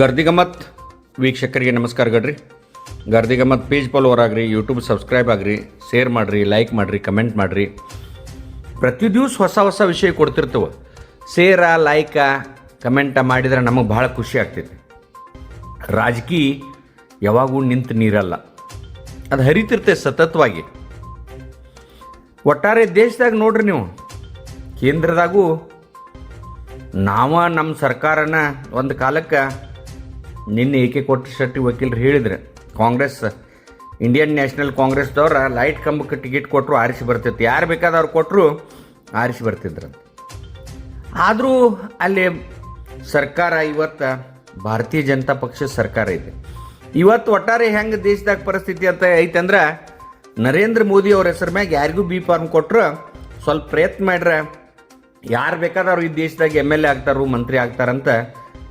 ಗರ್ದಿಗಮತ್. ವೀಕ್ಷಕರಿಗೆ ನಮಸ್ಕಾರ ಗಡ್ರಿ. ಗರ್ದಿಗಮತ್ ಪೇಜ್ ಫಾಲೋವರ್ ಆಗ್ರಿ ಯೂಟ್ಯೂಬ್ ಸಬ್ಸ್ಕ್ರೈಬ್ ಆಗ್ರಿ ಶೇರ್ ಮಾಡಿರಿ ಲೈಕ್ ಮಾಡಿರಿ ಕಮೆಂಟ್ ಮಾಡಿರಿ. ಪ್ರತಿ ದಿವಸ ಹೊಸ ಹೊಸ ವಿಷಯ ಕೊಡ್ತಿರ್ತವೆ. ಶೇರ ಲೈಕ ಕಮೆಂಟ ಮಾಡಿದ್ರೆ ನಮಗೆ ಭಾಳ ಖುಷಿ ಆಗ್ತೈತಿ. ರಾಜಕೀಯ ಯಾವಾಗೂ ನಿಂತು ನೀರಲ್ಲ. ಅದು ಹರಿತಿರ್ತೈತೆ ಸತತವಾಗಿ. ಒಟ್ಟಾರೆ ದೇಶದಾಗ ನೋಡ್ರಿ ನೀವು, ಕೇಂದ್ರದಾಗೂ ನಾವ ನಮ್ಮ ಸರ್ಕಾರನ ಒಂದು ಕಾಲಕ್ಕೆ ನಿನ್ನೆ ಏಕೆ ಕೊಟ್ಟ ಶೆಟ್ಟಿ ವಕೀಲರು ಹೇಳಿದರೆ? ಕಾಂಗ್ರೆಸ್, ಇಂಡಿಯನ್ ನ್ಯಾಷನಲ್ ಕಾಂಗ್ರೆಸ್ದವ್ರ ಲೈಟ್ ಕಂಬಕ್ಕೆ ಟಿಕೆಟ್ ಕೊಟ್ಟರು ಆರಿಸಿ ಬರ್ತಿತ್ತು. ಯಾರು ಬೇಕಾದವ್ರು ಕೊಟ್ಟರು ಆರಿಸಿ ಬರ್ತಿದ್ರು ಆದರೂ ಅಲ್ಲಿ ಸರ್ಕಾರ ಇವತ್ತು, ಭಾರತೀಯ ಜನತಾ ಪಕ್ಷ ಸರ್ಕಾರ ಇದೆ. ಇವತ್ತು ಒಟ್ಟಾರೆ ಹೆಂಗೆ ದೇಶದಾಗ ಪರಿಸ್ಥಿತಿ ಅಂತ ಐತಂದ್ರೆ ನರೇಂದ್ರ ಮೋದಿ ಅವ್ರ ಹೆಸರು ಮ್ಯಾಗ ಯಾರಿಗೂ ಬಿ ಫಾರ್ಮ್ ಕೊಟ್ಟರು ಸ್ವಲ್ಪ ಪ್ರಯತ್ನ ಮಾಡ್ರೆ ಯಾರು ಬೇಕಾದವ್ರು ಈ ದೇಶದಾಗ M L A ಆಗ್ತಾರು, Mantri ಆಗ್ತಾರಂತ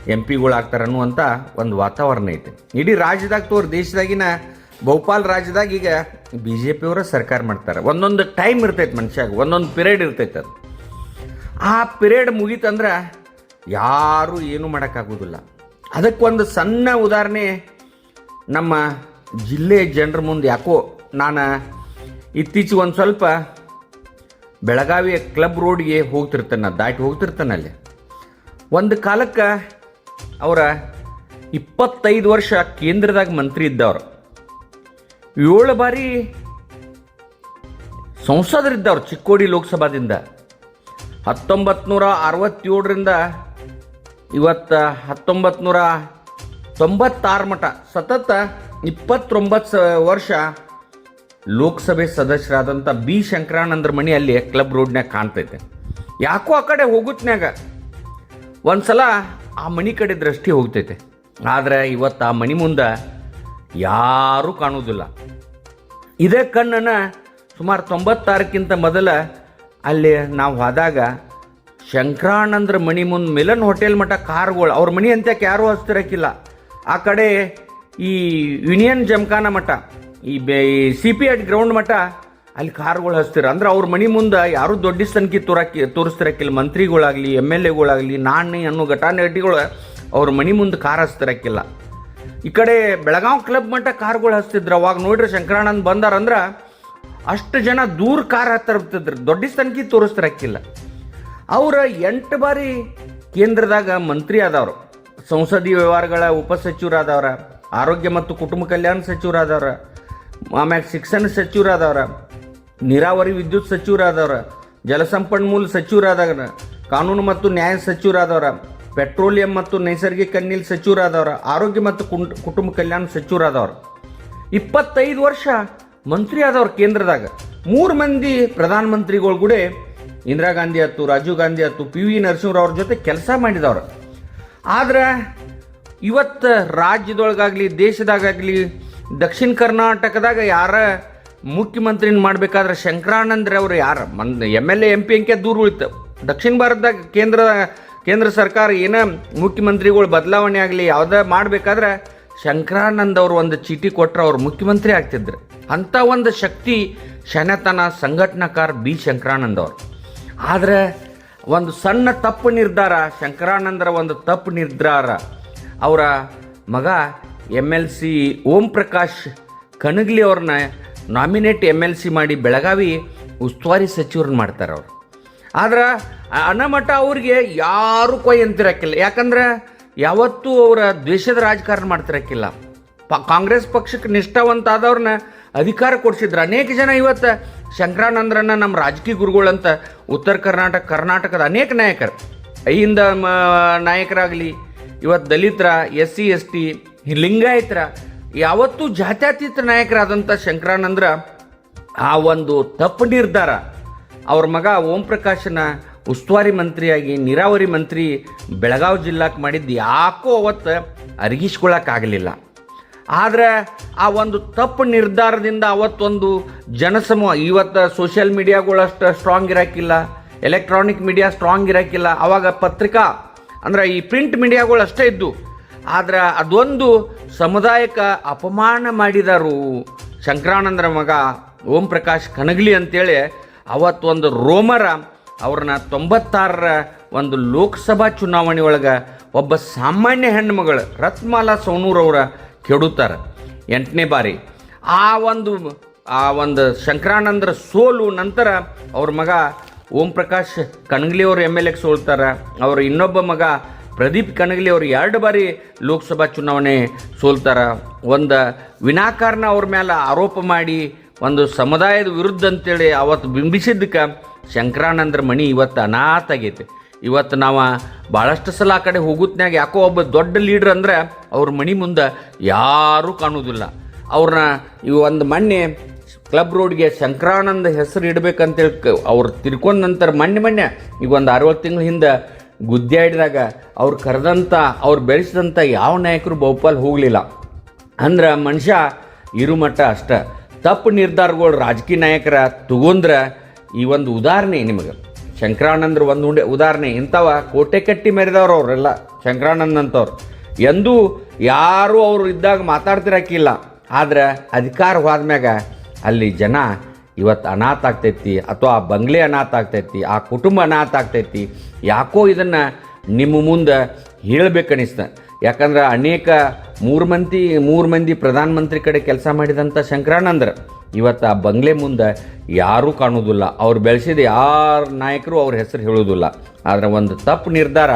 M ಪಿಗಳು ಆಗ್ತಾರ ಅನ್ನುವಂಥ ಒಂದು ವಾತಾವರಣ ಐತೆ. ಇಡೀ ರಾಜ್ಯದಾಗ ತೋರ್ ದೇಶದಾಗಿನ ಬಹುಪಾಲ್ ರಾಜ್ಯದಾಗ ಈಗ ಬಿ ಜೆ ಪಿಯವರ ಸರ್ಕಾರ ಮಾಡ್ತಾರೆ. ಒಂದೊಂದು ಟೈಮ್ ಇರ್ತೈತೆ ಮನುಷ್ಯಾಗ, ಒಂದೊಂದು ಪಿರಿಯಡ್ ಇರ್ತೈತೆ ಅದು. ಆ ಪಿರಿಯಡ್ ಮುಗೀತಂದ್ರೆ ಯಾರೂ ಏನೂ ಮಾಡೋಕ್ಕಾಗೋದಿಲ್ಲ. ಅದಕ್ಕೊಂದು ಸಣ್ಣ ಉದಾಹರಣೆ, ನಮ್ಮ ಜಿಲ್ಲೆ ಜನರ ಮುಂದೆ ಯಾಕೋ ನಾನು ಇತ್ತೀಚೆಗೆ ಒಂದು ಸ್ವಲ್ಪ ಬೆಳಗಾವಿಯ ಕ್ಲಬ್ ರೋಡ್ಗೆ ಹೋಗ್ತಿರ್ತಾನೆ ದಾಟಿ ಹೋಗ್ತಿರ್ತಾನೆ ಅಲ್ಲಿ. ಒಂದು ಕಾಲಕ್ಕೆ ಅವರ ಇಪ್ಪತ್ತೈದು ವರ್ಷ ಕೇಂದ್ರದಾಗ ಮಂತ್ರಿ ಇದ್ದವ್ರು. ಏಳು ಬಾರಿ ಸಂಸದರಿದ್ದವ್ರು ಚಿಕ್ಕೋಡಿ ಲೋಕಸಭಾದಿಂದ. ಹತ್ತೊಂಬತ್ತು ನೂರ ಅರವತ್ತೇಳರಿಂದ ಇವತ್ತು ಹತ್ತೊಂಬತ್ತು ನೂರ ತೊಂಬತ್ತಾರು ಮಠ, ಸತತ ಇಪ್ಪತ್ತೊಂಬತ್ತು ವರ್ಷ ಲೋಕಸಭೆ ಸದಸ್ಯರಾದಂಥ ಬಿ ಶಂಕರಾನಂದ್ರ ಮಣಿ ಅಲ್ಲಿ ಕ್ಲಬ್ ರೋಡ್ನ್ಯಾಗ ಕಾಣ್ತೈತೆ. ಯಾಕೋ ಆ ಕಡೆ ಹೋಗುತ್ನ್ಯಾಗ. ಒಂದ್ಸಲ ಆ ಮಣಿ ಕಡೆ ದೃಷ್ಟಿ ಹೋಗ್ತೈತೆ. ಆದರೆ ಇವತ್ತು ಆ ಮಣಿ ಮುಂದೆ ಯಾರೂ ಕಾಣುವುದಿಲ್ಲ. ಇದೇ ಕಣ್ಣನ್ನು ಸುಮಾರು ತೊಂಬತ್ತಾರಕ್ಕಿಂತ ಮೊದಲ ಅಲ್ಲಿ ನಾವು ಹೋದಾಗ ಶಂಕರಾನಂದ್ರ ಮಣಿ ಮುಂದೆ ಮಿಲನ್ ಹೋಟೆಲ್ ಮಠ ಕಾರ್ಗಳು, ಅವ್ರ ಮಣಿ ಅಂತ್ಯಕ್ಕೆ ಯಾರೂ ಹಸ್ತಿರಕ್ಕಿಲ್ಲ ಆ ಕಡೆ ಈ ಯೂನಿಯನ್ ಜಮಖಾನ ಮಠ, ಈ ಬೆ ಸಿ ಪಿ ಎಡ್ ಗ್ರೌಂಡ್ ಮಠ ಅಲ್ಲಿ ಕಾರ್ಗಳು ಹಚ್ತೀರ ಅಂದ್ರೆ ಅವ್ರ ಮನೆ ಮುಂದೆ ಯಾರೂ ದೊಡ್ಡ ಸಂಖ್ಯೆ ತೋರಾಕಿ ತೋರಿಸ್ತಿರಕ್ಕಿಲ್ಲ ಮಂತ್ರಿಗಳಾಗಲಿ, ಎಂ ಎಲ್ ಎಗಳಾಗಲಿ ನಾಣ್ಣಿ ಅನ್ನೋ ಘಟಾನುಘಟಿಗಳು ಅವ್ರ ಮನೆ ಮುಂದೆ ಕಾರ್ ಹಚ್ತಿರಕ್ಕಿಲ್ಲ. ಈ ಕಡೆ ಬೆಳಗಾವ್ ಕ್ಲಬ್ ಮಟ್ಟ ಕಾರ್ಗಳು ಹಚ್ತಿದ್ರು. ಅವಾಗ ನೋಡ್ರಿ ಶಂಕರಾನಂದ್ ಬಂದಾರಂದ್ರೆ ಅಷ್ಟು ಜನ ದೂರ ಕಾರ್ ಹತ್ತಿರ್ತಿದ್ರು. ದೊಡ್ಡ ಸಂಖ್ಯೆ ತೋರಿಸ್ತಿರಕ್ಕಿಲ್ಲ. ಅವ್ರ ಎಂಟು ಬಾರಿ ಕೇಂದ್ರದಾಗ ಮಂತ್ರಿ ಆದವರು. ಸಂಸದೀಯ ವ್ಯವಹಾರಗಳ ಉಪಸಚಿವರಾದವ್ರ ಆರೋಗ್ಯ ಮತ್ತು ಕುಟುಂಬ ಕಲ್ಯಾಣ ಸಚಿವರಾದವ್ರ, ಆಮ್ಯಾಗ ಶಿಕ್ಷಣ ಸಚಿವರಾದವ್ರ ನೀರಾವರಿ ವಿದ್ಯುತ್ ಸಚಿವರಾದವ್ರ ಜಲಸಂಪನ್ಮೂಲ ಸಚಿವರಾದವ್ರ, ಕಾನೂನು ಮತ್ತು ನ್ಯಾಯ ಸಚಿವರಾದವರ, ಪೆಟ್ರೋಲಿಯಂ ಮತ್ತು ನೈಸರ್ಗಿಕ ಅನಿಲ ಸಚಿವರಾದವರ, ಆರೋಗ್ಯ ಮತ್ತು ಕುಟುಂಬ ಕಲ್ಯಾಣ ಸಚಿವರಾದವರು. ಇಪ್ಪತ್ತೈದು ವರ್ಷ ಮಂತ್ರಿ ಆದವ್ರ ಕೇಂದ್ರದಾಗ ಮೂರು ಮಂದಿ ಪ್ರಧಾನಮಂತ್ರಿಗಳು ಕೂಡ ಇಂದಿರಾ ಗಾಂಧಿ ಆಯ್ತು, ರಾಜೀವ್ ಗಾಂಧಿ ಆಯ್ತು, ಪಿ ವಿ ನರಸಿಂಹರಾವ್ ಅವ್ರ ಜೊತೆ ಕೆಲಸ ಮಾಡಿದವ್ರು. ಆದ್ರೆ ಇವತ್ತು ರಾಜ್ಯದೊಳಗಾಗಲಿ ದೇಶದಾಗಲಿ ದಕ್ಷಿಣ ಕರ್ನಾಟಕದಾಗ ಯಾರ ಮುಖ್ಯಮಂತ್ರಿನ ಮಾಡಬೇಕಾದ್ರೆ ಶಂಕರಾನಂದ್ರ ಅವ್ರು ಯಾರು? Mann M L A, M P ಅಂಕೆ ದೂರ ಉಳಿತು. ದಕ್ಷಿಣ ಭಾರತದಾಗ ಕೇಂದ್ರ ಕೇಂದ್ರ ಸರ್ಕಾರ ಏನ ಮುಖ್ಯಮಂತ್ರಿಗಳು ಬದಲಾವಣೆ ಆಗಲಿ, ಯಾವುದೇ ಮಾಡಬೇಕಾದ್ರೆ ಶಂಕರಾನಂದ್ ಅವರು ಒಂದು ಚೀಟಿ ಕೊಟ್ಟರೆ ಅವ್ರು ಮುಖ್ಯಮಂತ್ರಿ ಆಗ್ತಿದ್ರು. ಅಂಥ ಒಂದು ಶಕ್ತಿ ಶನತನ ಸಂಘಟನಾಕಾರ ಬಿ ಶಂಕರಾನಂದ್ ಅವರು. ಆದರೆ ಒಂದು ಸಣ್ಣ ತಪ್ಪು ನಿರ್ಧಾರ, ಶಂಕರಾನಂದರ ಒಂದು ತಪ್ಪು ನಿರ್ಧಾರ. ಅವರ ಮಗ M L C Om Prakash Kanagli ಅವ್ರನ್ನ ನಾಮಿನೇಟ್ ಎಂ ಎಲ್ ಸಿ ಮಾಡಿ ಬೆಳಗಾವಿ ಉಸ್ತುವಾರಿ ಸಚಿವರನ್ನ ಮಾಡ್ತಾರೆ ಅವರು. ಆದ್ರೆ ಅನಮಠ ಅವ್ರಿಗೆ ಯಾರು ಕೊಯ್ ಅಂತಿರಕ್ಕಿಲ್ಲ. ಯಾಕಂದ್ರೆ ಯಾವತ್ತೂ ಅವರ ದ್ವೇಷದ ರಾಜಕಾರಣ ಮಾಡ್ತಿರಕ್ಕಿಲ್ಲ. ಪ ಕಾಂಗ್ರೆಸ್ ಪಕ್ಷಕ್ಕೆ ನಿಷ್ಠಾವಂತ ಆದವ್ರನ್ನ ಅಧಿಕಾರ ಕೊಡಿಸಿದ್ರು. ಅನೇಕ ಜನ ಇವತ್ತು ಶಂಕರಾನಂದ್ರನ್ನ ನಮ್ಮ ರಾಜಕೀಯ ಗುರುಗಳಂತ ಉತ್ತರ ಕರ್ನಾಟಕ, ಕರ್ನಾಟಕದ ಅನೇಕ ನಾಯಕರು. ಮ ನಾಯಕರಾಗಲಿ, ಇವತ್ತು ದಲಿತರ ಎಸ್ ಸಿ ಎಸ್ ಟಿ ಲಿಂಗಾಯತರ ಯಾವತ್ತೂ ಜಾತ್ಯತೀತ ನಾಯಕರಾದಂಥ ಶಂಕರಾನಂದ್ರ ಆ ಒಂದು ತಪ್ಪು ನಿರ್ಧಾರ ಅವ್ರ ಮಗ ಓಂ ಪ್ರಕಾಶನ ಉಸ್ತುವಾರಿ ಮಂತ್ರಿಯಾಗಿ, ನೀರಾವರಿ ಮಂತ್ರಿ, ಬೆಳಗಾವಿ ಜಿಲ್ಲಾಕ್ಕೆ ಮಾಡಿದ್ದು ಯಾಕೋ ಅವತ್ತು ಅರಗಿಸ್ಕೊಳ್ಳೋಕ್ಕಾಗಲಿಲ್ಲ ಆದರೆ ಆ ಒಂದು ತಪ್ಪು ನಿರ್ಧಾರದಿಂದ ಅವತ್ತೊಂದು ಜನಸಮೂಹ ಇವತ್ತು ಸೋಷಿಯಲ್ ಮೀಡಿಯಾಗಳು ಅಷ್ಟು ಸ್ಟ್ರಾಂಗ್ ಇರೋಕ್ಕಿಲ್ಲ ಎಲೆಕ್ಟ್ರಾನಿಕ್ ಮೀಡಿಯಾ ಸ್ಟ್ರಾಂಗ್ ಇರೋಕ್ಕಿಲ್ಲ ಅವಾಗ ಪತ್ರಿಕಾ, ಅಂದ್ರೆ ಈ ಪ್ರಿಂಟ್ ಮೀಡಿಯಾಗಳು ಅಷ್ಟೇ ಇದ್ದು. ಆದರೆ ಅದೊಂದು ಸಮುದಾಯಕ್ಕೆ ಅಪಮಾನ ಮಾಡಿದರು. ಶಂಕರಾನಂದರ ಮಗ ಓಂ ಪ್ರಕಾಶ್ ಕನಗಲಿ ಅಂತೇಳಿ ಅವತ್ತೊಂದು ರೋಮರ ಅವ್ರನ್ನ ತೊಂಬತ್ತಾರರ ಒಂದು ಲೋಕಸಭಾ ಚುನಾವಣೆ ಒಳಗೆ ಒಬ್ಬ ಸಾಮಾನ್ಯ ಹೆಣ್ಣುಮಗಳು ರತ್ಮಾಲಾ ಸೋನೂರವರ ಕೆಡುತ್ತಾರೆ. ಎಂಟನೇ ಬಾರಿ. ಆ ಒಂದು ಆ ಒಂದು ಶಂಕರಾನಂದರ ಸೋಲು ನಂತರ ಅವ್ರ ಮಗ ಓಂ ಪ್ರಕಾಶ್ ಕಣಗಲಿ ಅವರು ಎಂ ಎಲ್ ಎಗೆ ಸೋಲ್ತಾರೆ. ಅವ್ರ ಇನ್ನೊಬ್ಬ ಮಗ ಪ್ರದೀಪ್ ಕಣಗಲಿ ಅವರು ಎರಡು ಬಾರಿ ಲೋಕಸಭಾ ಚುನಾವಣೆ ಸೋಲ್ತಾರ. ಒಂದು ವಿನಾಕಾರಣ ಅವ್ರ ಮೇಲೆ ಆರೋಪ ಮಾಡಿ, ಒಂದು ಸಮುದಾಯದ ವಿರುದ್ಧ ಅಂತೇಳಿ ಅವತ್ತು ಬಿಂಬಿಸಿದ್ದಕ್ಕೆ ಶಂಕರಾನಂದ್ರ ಮಣಿ ಇವತ್ತು ಅನಾಥ ಆಗೈತೆ. ಇವತ್ತು ನಾವು ಭಾಳಷ್ಟು ಸಲ ಆ ಕಡೆ ಹೋಗುತ್ನ್ಯಾಗ ಯಾಕೋ ಒಬ್ಬ ದೊಡ್ಡ ಲೀಡ್ರ್ ಅಂದ್ರೆ ಅವ್ರ ಮಣಿ ಮುಂದೆ ಯಾರೂ ಕಾಣುವುದಿಲ್ಲ ಅವ್ರನ್ನ ಈ ಒಂದು ಮೊನ್ನೆ ಕ್ಲಬ್ ರೋಡ್ಗೆ ಶಂಕರಾನಂದ ಹೆಸರು ಇಡಬೇಕಂತೇಳಿ ಅವ್ರು ತಿರ್ಕೊಂಡ ನಂತರ ಮೊನ್ನೆ ಮೊನ್ನೆ ಈಗ ಒಂದು ಅರವತ್ತು ತಿಂಗಳ ಹಿಂದೆ ಗುದ್ದಾಡಿದಾಗ ಅವ್ರು ಕರೆದಂಥ ಅವ್ರು ಬೆಳೆಸಿದಂಥ ಯಾವ ನಾಯಕರು ಬಹುಪಾಲ್ ಹೋಗಲಿಲ್ಲ. ಅಂದ್ರೆ ಮನುಷ್ಯ ಇರುಮಟ್ಟ ಅಷ್ಟ. ತಪ್ಪು ನಿರ್ಧಾರಗಳು ರಾಜಕೀಯ ನಾಯಕರ ತಗೊಂಡ್ರೆ ಈ ಒಂದು ಉದಾಹರಣೆ ನಿಮಗೆ. ಶಂಕರಾನಂದ್ರ ಒಂದು ಉಂಡೆ ಉದಾಹರಣೆ. ಇಂಥವ ಕೋಟೆ ಕಟ್ಟಿ ಮೆರೆದವ್ರು ಅವರೆಲ್ಲ ಶಂಕರಾನಂದ್ ಅಂತವ್ರು ಎಂದೂ ಯಾರೂ ಅವರು ಇದ್ದಾಗ ಮಾತಾಡ್ತಿರಕ್ಕಿಲ್ಲ ಆದ್ರೆ ಅಧಿಕಾರ ಹೋದ್ಮ್ಯಾಗ ಅಲ್ಲಿ ಜನ ಇವತ್ತು ಅನಾಥ ಆಗ್ತೈತಿ ಅಥವಾ ಆ ಬಂಗ್ಲೆ ಅನಾಥ ಆಗ್ತೈತಿ, ಆ ಕುಟುಂಬ ಅನಾಥ ಆಗ್ತೈತಿ, ಯಾಕೋ ಇದನ್ನು ನಿಮ್ಮ ಮುಂದೆ ಹೇಳಬೇಕನ್ನಿಸ್ತ. ಯಾಕಂದ್ರೆ ಅನೇಕ ಮೂರು ಮಂದಿ ಮೂರು ಮಂದಿ ಪ್ರಧಾನಮಂತ್ರಿ ಕಡೆ ಕೆಲಸ ಮಾಡಿದಂಥ ಶಂಕರಾನಂದ್ರ, ಇವತ್ತು ಆ ಬಂಗ್ಲೆ ಮುಂದೆ ಯಾರೂ ಕಾಣೋದಿಲ್ಲ ಅವ್ರು ಬೆಳೆಸಿದ ಯಾರ ನಾಯಕರು ಅವ್ರ ಹೆಸರು ಹೇಳೋದಿಲ್ಲ ಆದರೆ ಒಂದು ತಪ್ಪು ನಿರ್ಧಾರ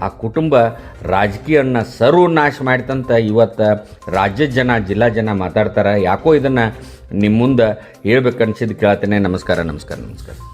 ಆ ಕುಟುಂಬ ರಾಜಕೀಯನ್ನ ಸರ್ವನಾಶ ಮಾಡಿತಂತ ಇವತ್ತು ರಾಜ್ಯದ ಜನ, ಜಿಲ್ಲಾ ಜನ ಮಾತಾಡ್ತಾರೆ. ಯಾಕೋ ಇದನ್ನು ನಿಮ್ಮ ಮುಂದೆ ಹೇಳ್ಬೇಕನ್ಸಿದ್ದು ಕೇಳ್ತೇನೆ. ನಮಸ್ಕಾರ ನಮಸ್ಕಾರ ನಮಸ್ಕಾರ.